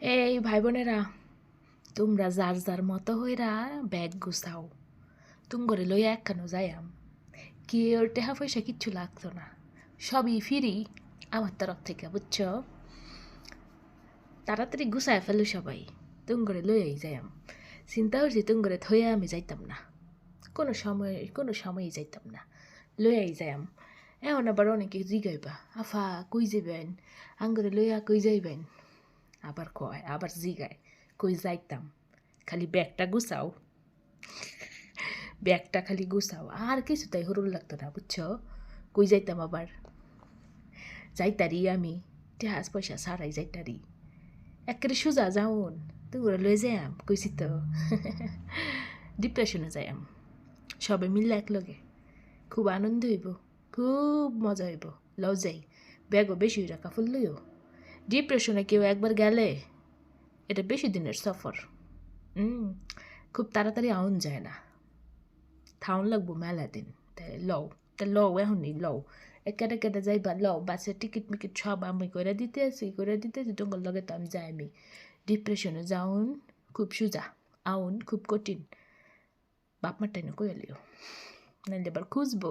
এই ভাই বোনেরা তোমরা যার যার মতো হইরা ব্যাগ গুছাও। তুম করে লইয়া একখানো যাইয়াম। কি ওর টেহা পয়সা কিচ্ছু লাগতো না। সবই ফিরি, আমার তরফ থেকে, বুঝছ? তাড়াতাড়ি গুছায় ফেলো সবাই। তুম করে লইয়াই যাইয়াম। চিন্তা করছি তুম করে থইয়া আমি যাইতাম না। কোনো সময়, কোনো সময়ই যাইতাম না। লইয়াই যাইয়াম। এখন আবার অনেকে জিগাইবা, আফা, কই যাবেন আঙ্গুরে লইয়া কই যাইবেন? আবার কয়, আবার জিগায়, কই যাইতাম, খালি ব্যাগটা গুছাও। ব্যাগটা খালি গুছাও, আর কিছু তাই হরুল লাগতো না, বুঝছ? কই যাইতাম আবার? যাইতারি আমি টেহাজ পয়সা সারাই যাইতারি। একেবারে সোজা যাওন তোমরা লয়ে যাইয়াম কইছি তো। ডিপ্রেশনে যাইয়াম সবাই মিললে একলগে। খুব আনন্দ হইব, খুব মজা হইব লও যাই ব্যাগও বেশি রাখা ফুল লইও। ডিপ্রেশনে কেউ একবার গেলে এটা বেশি দিনের সফর। খুব তাড়াতাড়ি আউন যায় না। থাউন লাগবো মেলা দিন তাই লও, তা লও, এখনই লও। একেটা কেটে যাইবা, লও বাসের টিকিট মিকিট সব আমি করে দিতে আছি করে দিতে আছি, তোমার লগে তো আমি যাই আমি ডিপ্রেশনে যাউন, খুব সোজা, আউন, খুব কঠিন। বাপ টাইনে কইলিও নাইলে এবার খুঁজবো।